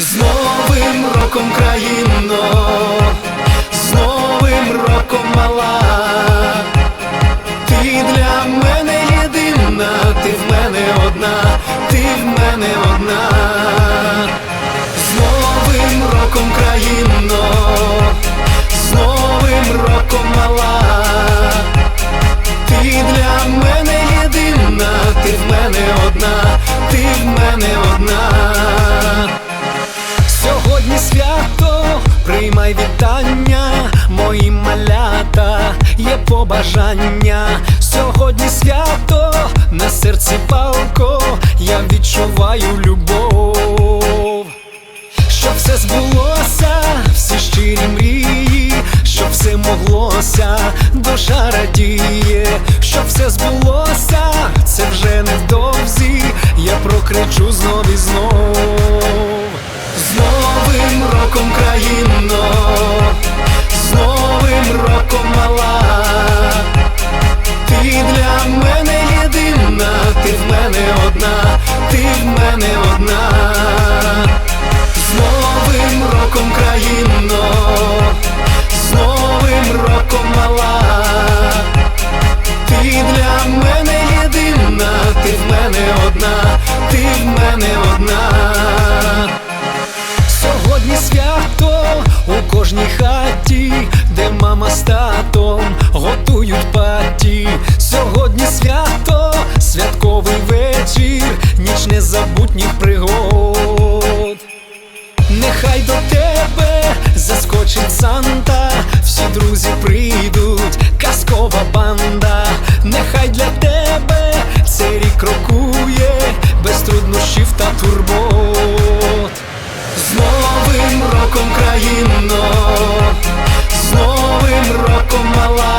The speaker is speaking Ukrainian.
З новим роком країно, приймай вітання, мої малята, є побажання. Сьогодні свято, на серці палко, я відчуваю любов. Щоб все збулося, всі щирі мрії, щоб все моглося, душа радіє, щоб все збулося, це вже невдовзі, я прокричу знов і знов. З новим роком країно, ти в мене одна, ти в мене одна. З новим роком країно, з новим роком мала, ти для мене єдина, ти в мене одна, ти в мене одна. Сьогодні свято у кожній хаті, де мама з татом готують паті. Сьогодні свято, святковий вечір, ніч незабутніх пригод. Нехай до тебе заскочить Санта, всі друзі прийдуть, казкова банда, нехай для тебе цей рік крокує без труднощів та турбот. З новим роком країно, з новим роком мала,